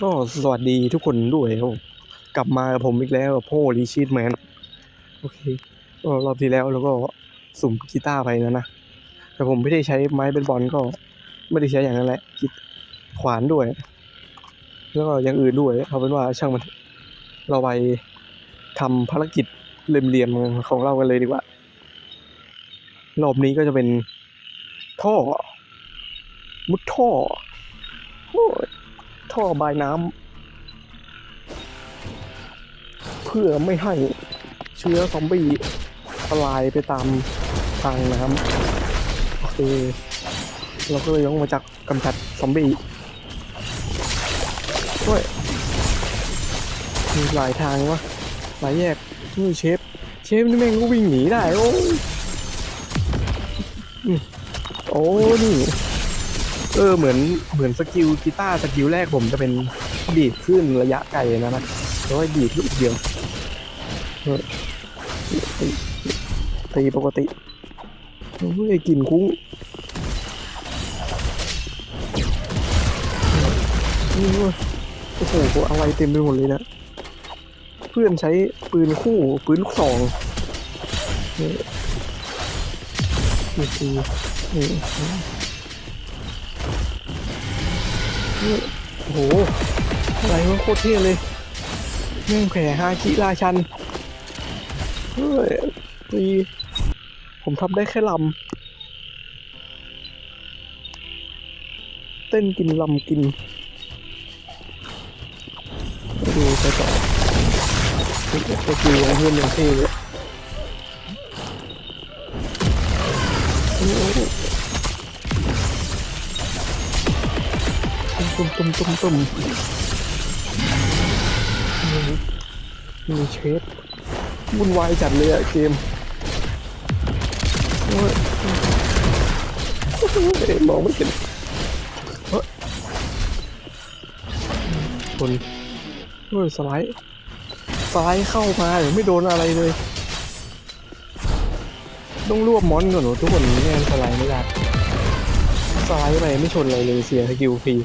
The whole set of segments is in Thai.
ก็สวัสดีทุกคนด้วยครับกลับมากับผมอีกแล้วกับโพลีชีตแมนโอเครอบที่แล้วเราก็สุ่มกีตาร์ไปนะนะ แต่ผมไม่ได้ใช้ไม้เบสบอลก็ ไม่ได้ใช้อย่างนั้นแหละกีขวานด้วย แล้วก็อย่างอื่นด้วยเอาเป็นว่าช่างมันเราไปทำภารกิจเหลี่ยมๆของเรากันเลยดีกว่ารอบนี้ก็จะเป็นท่อ มุดท่อโอ้ย ท่อบายน้ำเพื่อไม่ให้เชื้อซอมบี้ทลายไปตามทางน้ำโอเคเราก็เลยต้องมาจากกำจัดซอมบี้ด้วยมีหลายทางวะหลายแยกนี่เชฟเชฟนี่แม่งก็วิ่งหนีได้โอ้โอ้นี่ เออเหมือนเหมือนสกิลกีตาร์สกิลแรกผมจะเป็นดีดขึ้นระยะไกลนะนะแล้วก็ดีดลูกเดียวตีปกติโอ้ยกลิ่นคุ้งนี่ว้ยโอ้โหอะไรเต็มไปหมดเลยนะ เพื่อนใช้ปืนคู่ปืนลูกซองนี่นี่คือนี่ หอะไรวะโคตรเท่เลยแม่งแผ่ฮาคิราชันเฮ้ยตีผมทำได้แค่ลำเต้นกินลำกินดูไปต่อไปกินของเพื่อนย่างเท่เลย ตุ้มตุ้มตุ้มตุ้มมีเชฟวุ่นวายจัดเลยอะเกมโอ้ยเอ๊ะมองไม่เห็นเฮ้ยชนเฮ้ยสไลด์สไลด์เข้ามาเดี๋ยวไม่โดนอะไรเลย ต้องรวบมอนก่อนหนูทุกคนไม่งั้นสไลด์ไม่ได้สไลด์ไปไม่ชนอะไรเลยเสียสกิลฟรี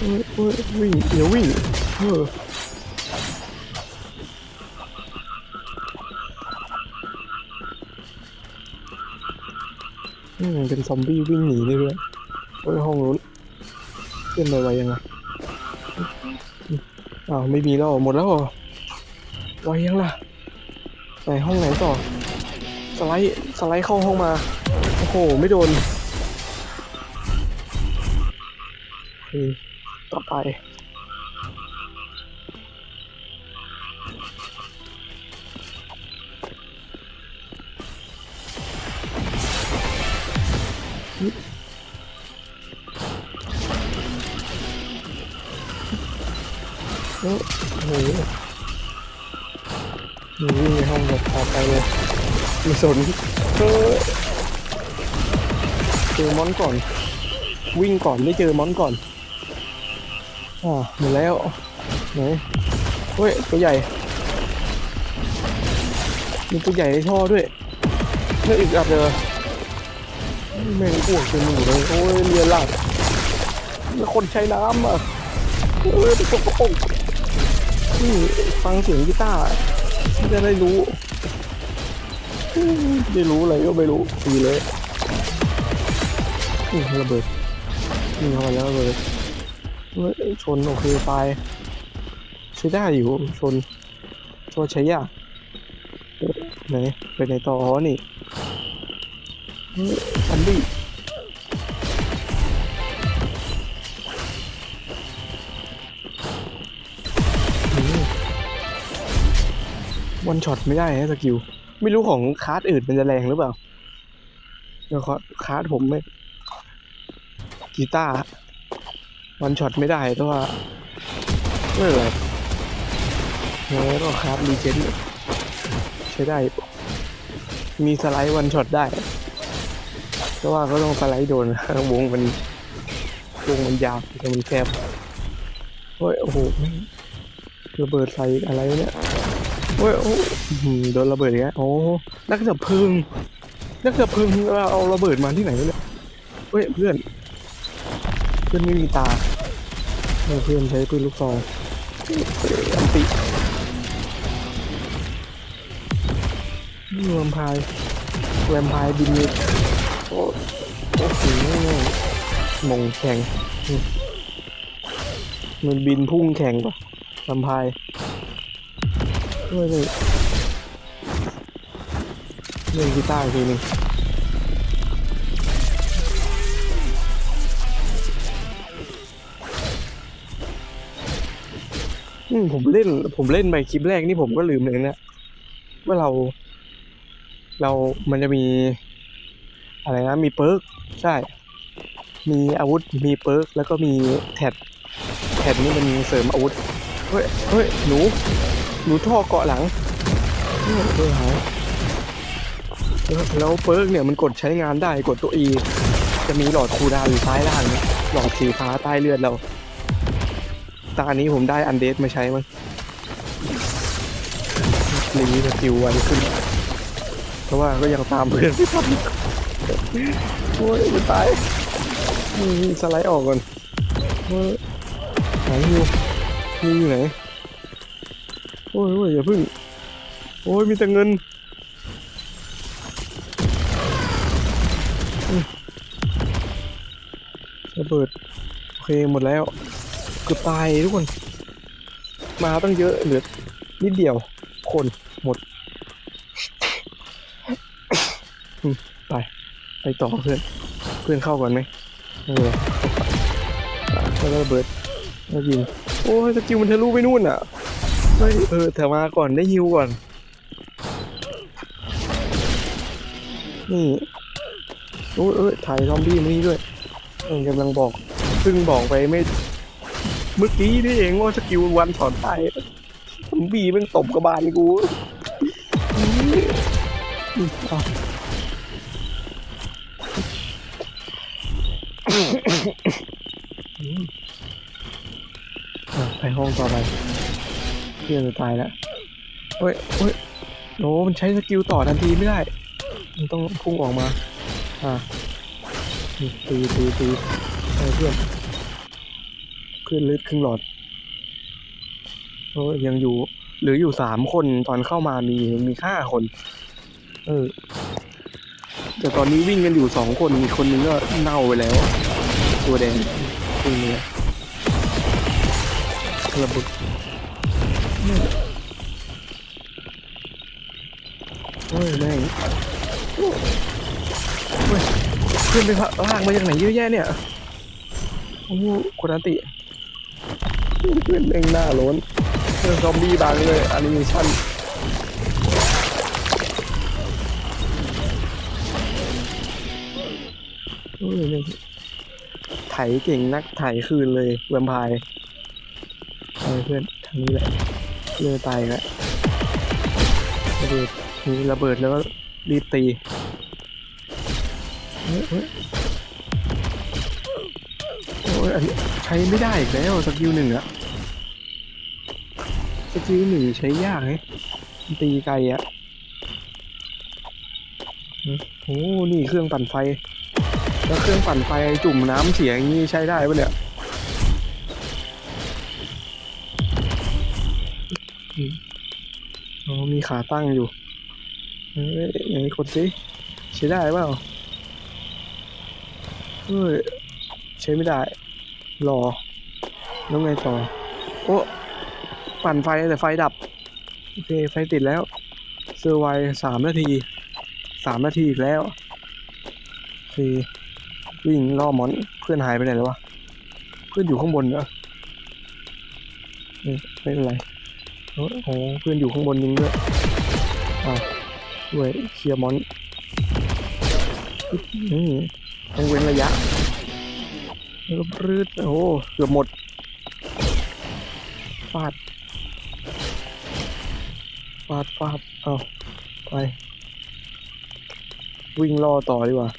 วิ่งเดี๋ยววิ่งเออนี่มันเป็นซอมบี้วิ่งหนีเลยด้วยโอ้ยห้องนู้นเพื่อนไปไวยังไงอ้าวไม่มีแล้วหมดแล้วเหรอไวยังล่ะไหนห้องไหนต่อ สไลด์สไลด์เข้าห้องมา โอ้โห ไม่โดนโอเค ต่อไป โอ้โหนี่วิ่งในห้องแบบต่อไปเลยม่สนเออเจอมอนก่อน วิ่งก่อนไม่เจอมอนก่อน อ่าหมดแล้วไหนเฮ้ยตัวใหญ่ มีตัวใหญ่ในท่อด้วยแล้วอีกอันเดียวแม่งอ้วกจนหนูเลยโอ้ยเรียนหลับแล้วคนใช้น้ำอะเอ้ยตกกระปงนี่ฟังเสียงกีตาร์จะได้รู้ไม่รู้อะไรก็ไม่รู้ดีเลยนี่ระเบิดนี่เข้ามาแล้วระเบิดเฮ้ย ชนโอเคตายใช้ได้อยู่ชนตัวใช้ยากเอ๊ะไหนไปไหนต่ออ๋อนี่ฮ้ยซอมบี้วันช็อตไม่ได้ฮะสกิล ไม่รู้ของคาร์ดอื่นมันจะแรงหรือเปล่าเดี๋ยวขอคาร์ดผมไม่กีตาร์ วันช็อตไม่ได้เพราะว่าไม่เป็นไรแล้วก็คร์ดรีเจนใช้ได้ มีสไลด์วันช็อตได้ แต่ว่าก็ต้องสไลด์โดนวงมันวงมันยาวแต่มันแคบเฮ้ยโอ้โหระเบิดใส่อะไรเนี่ยเฮ้ยโอ้หือโดนระเบิดอีกแล้วโอ้นักดับเพลิงนักดับเพลิงเราเอาระเบิดมาที่ไหนเนี่ยเฮ้ยเพื่อนเพื่อนไม่มีตา เพื่อนใช้ปืนลูกซองอันตินี่แวมพร์แวมพร์บินโอ้โอ้โหมงแข่งมันบินพุ่งแข่งปะแวมพร์ด้วยเลยเล่นกีตาร์อีกทีหนึง อืมผมเล่น ผมเล่นไปคลิปแรกนี่ผมก็ลืมเลยนะว่าเรา เรามันจะมี อะไรนะ มีเปิร์กใช่ มีอาวุธมีเปิร์กแล้วก็มีแท็ดแท็ดนี่มันเสริมอาวุธเฮ้ยเฮ้ยหนูหนูท่อเกาะหลังเฮ้ยเฮ้ยหายแล้วแล้วเปิร์กเนี่ยมันกดใช้งานได้กดตัว E จะมีหลอดคูดาวอยู่ซ้ายล่างหลอดสีฟ้าใต้เลือดเรา ตอนนี้ผมได้อันเดสมาใช้มั้งลีสกิลไวขึ้น เพราะว่าก็ยังตามเพื่อนไม่ทันโอ้ยตายสไลด์ออกก่อนไหนอยู่มีอยู่ไหน โอ้ยโอ้ยอย่าพึ่ง โอ้ยมีแต่เงินระเบิด โอเค หมดแล้ว กือบตายทุกคน มาตั้งเยอะเหลือนิดเดียว คนหมด ไป ไปต่อเพื่อน เพื่อนเข้าก่อนไหมเป็นไรแล้วก็ระเบิดแล้วยิงโอ้ยสกิลมันทะลุไปนู่นอะเฮ้ยเออแต่มาก่อนได้ฮิวก่อน นี่โอ้ยเอ้ยถ่ายซอมบี้มานี่ด้วยเออกำลังบอกเพิ่งบอกไปไม่ เมื่อกี้นี่เองว่าสกิลวันช็อตตายซอมบี้มันตบกระบาลกูอืมเอาอืมอะไปห้องต่อไปเพื่อนจะตายแล้วเฮ้ยเฮ้ยโอ้มันใช้สกิลต่อทันทีไม่ได้ มันต้องพุ่งออกมา อ่านี่ตีตีตีให้เพื่อน เพื่อนลือดครึ่งหลอดโอ้ยยังอยู่หลืออยู่สามคนตอนเข้ามามีมีห้าคน เออ แต่ตอนนี้วิ่งกันอยู่สองคนอีกคนนึงก็เน่าไปแล้ว ตัวแดงตรงนี้ระบิดโอ้ยแม่งโอ้ยเพื่อนไปพะลากมาจากไหนเยอะแยะเนี่ย โอ้โหคนอันติ เพื่อนเด้งหน้าล้นเรื่องซอมบี้บางเลยอนิเมชั่นโอ้ยไถเก่งนักไถคืนเลยแวมไพร์เพื่อนทางนี้แหละเลือตายแล้วระเบิดมีระเบิดแล้วก็รีบตีเฮ้ยเฮ้ยโอ้ยอันนี้ใช้ไม่ได้อีกแล้วสกิลหนึ่งอะ สกิลหนึ่งใช้ยากไงมันตีไกลอะอืมโอ้นี่เครื่องปั่นไฟ แล้วเครื่องปั่นไฟจุ่มน้ำเสียอย่างนี้ใช้ได้ปะเนี่ยอ๋อมีขาตั้งอยู่เฮ้ยอย่างนี้กดสิใช้ได้เปล่าเฮ้ยใช้ไม่ได้ รอ แล้วไงต่อ โอ้ ปั่นไฟแต่ไฟดับ โอเค ไฟติดแล้วเซอร์ไวสามนาทีสามนาทีอีกแล้วโอเควิ่งล่อหมอนเพื่อนหายไปไหนแล้ววะ เพื่อนอยู่ข้างบนเหรอไม่เป็นไรโอ้โหเพื่อนอยู่ข้างบนยิงด้วยอ่าด้วยเคลียร์มอนนี่ต้องเว้นระยะแล้วรืดโอ้เกือบหมดฟาดาดฟาดเอาไป วิ่งล่อต่อดีกว่า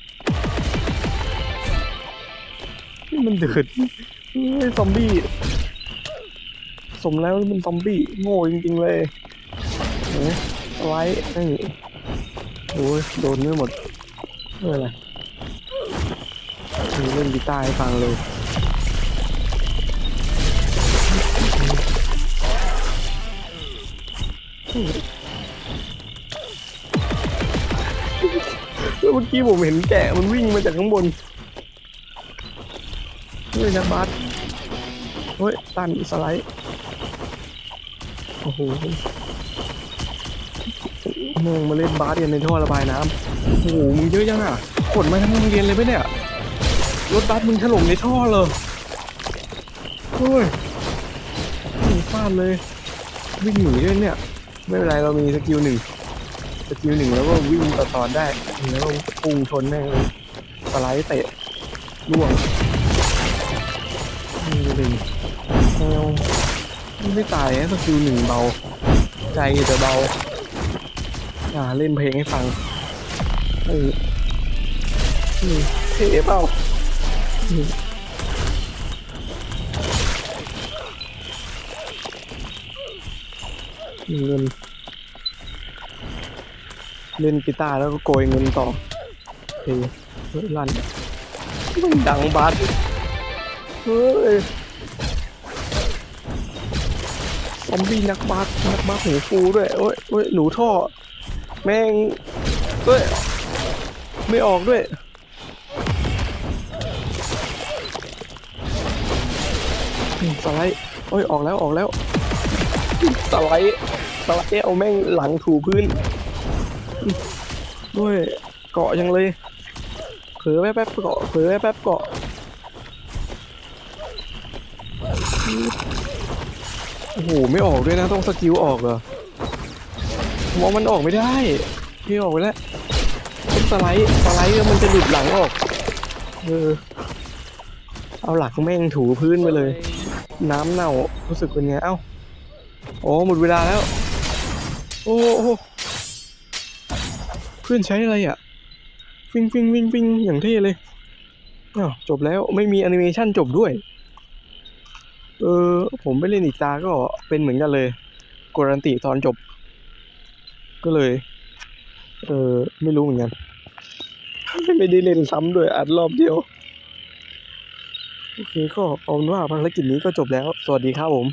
นี่มันเดือดไม่ซอมบี้ สมแล้วมันซอมบี้ โง่จริง ๆ เลยเห็นไหมเอาไว้นี่โอ้ยโดนไม่หมดไม่เป็นไรเล่นกีตาร์ให้ฟังเลย เมื่อกี้ผมเห็นแกะมันวิ่งมาจากข้างบนเฮ้ยนักบาสเฮ้ยตันสไลด์โอ้โหมองมาเล่นบาสกันในท่อระบายน้ำโอ้โหมึงเยอะยังอะขนมาทั้งโรงเรียนเลยไปะเนี่ยรถบัสมึงถล่มในท่อเลยเฮ้ยฟาดเลย วิ่งหนีด้วยเนี่ย ไม่เป็นไรเรามีสกิลหนึ่งสกิลหนึ่งแล้วก็วิ่งต่อตอนได้แล้วก็พุ่งชนแม่งเลยสไลด์เตะล่วงนี่หนึ่งแมวไม่ตายนะสกิลหนึ่งเบา ใจแต่เบาอ่าเล่นเพลงให้ฟังเออเท่เปล่า เงินเล่นกีตาร์แล้วก็โกยเงินต่อเฮ้ยลั่นดังบัสเฮ้ยซอมบี้นักบัสนักบัสหูฟูด้วยโอ้ยโอ้ยหนูท่อ แม่งเฮ้ยไม่ออกด้วยสไลด์โอ้ยออกแล้วออกแล้วสไลด์ สไลด์เอาแม่งหลังถูพื้น ด้วยเกาะยังเลยเผลอแป๊บๆเกาะเผลอแป๊บๆเกาะโอ้โหไม่ออกด้วยนะต้องสกิลออกเหรอมองมันออกไม่ได้พี่ออกไปแล้วสไลด์สไลด์แล้วมันจะหลุดหลังออกเออเอาหลักแม่งถูพื้นไปเลย น้ำเน่ารู้สึกเป็นไงเอ้าโอ้หมดเวลาแล้ว โอ้โหเพื่อนใช้อะไรอะวิ่งวิ่งวิ่งวิ่งอย่างเท่เลยอ้าวจบแล้วไม่มีแอนิเมชันจบด้วย เออ ผมไปเล่นอีกตาก็เป็นเหมือนกันเลยกรันติตอนจบ ก็เลย เออไม่รู้เหมือนกัน ไม่ได้เล่นซ้ำด้วยอัดรอบเดียว โอเคก็เอาเป็นว่าภารกิจนี้ก็จบแล้ว สวัสดีครับผม